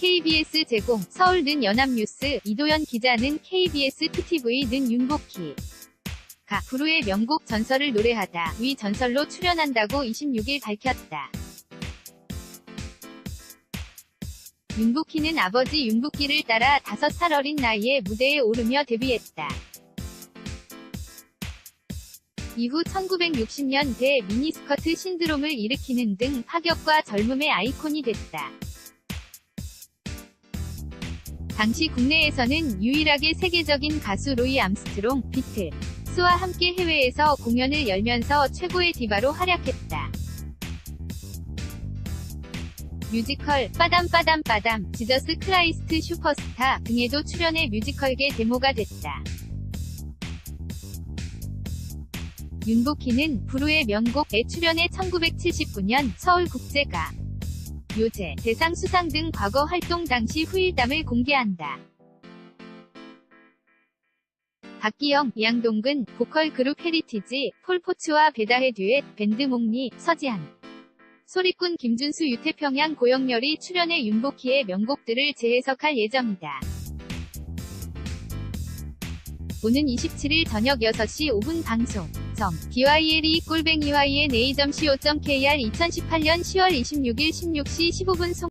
KBS 제공 서울 는 연합뉴스 이도현 기자는 KBS 2TV는 윤복희 가 부르의 명곡 전설을 노래하다 위 전설로 출연한다고 26일 밝혔다. 윤복희는 아버지 윤복기를 따라 5살 어린 나이에 무대에 오르며 데뷔했다. 이후 1960년 대 미니스커트 신드롬을 일으키는 등 파격과 젊음의 아이콘이 됐다. 당시 국내에서는 유일하게 세계적인 가수 로이 암스트롱, 비틀, 스와 함께 해외에서 공연을 열면서 최고의 디바로 활약했다. 뮤지컬 빠담빠담빠담, 지저스 크라이스트 슈퍼스타 등에도 출연해 뮤지컬계 데모가 됐다. 윤복희는 부르의 명곡에 출연해 1979년 서울국제가 요제, 대상 수상 등 과거 활동 당시 후일담을 공개한다. 박기영, 양동근, 보컬 그룹 헤리티지, 폴포츠와 베다해 듀엣, 밴드 몽니, 서지한. 소리꾼 김준수 유태평양 고영렬이 출연해 윤복희의 명곡들을 재해석할 예정이다. 오는 27일 저녁 6시 5분 방송. 점. DYLE 꼴뱅이 YNA.co.kr 2018년 10월 26일 16시 15분 송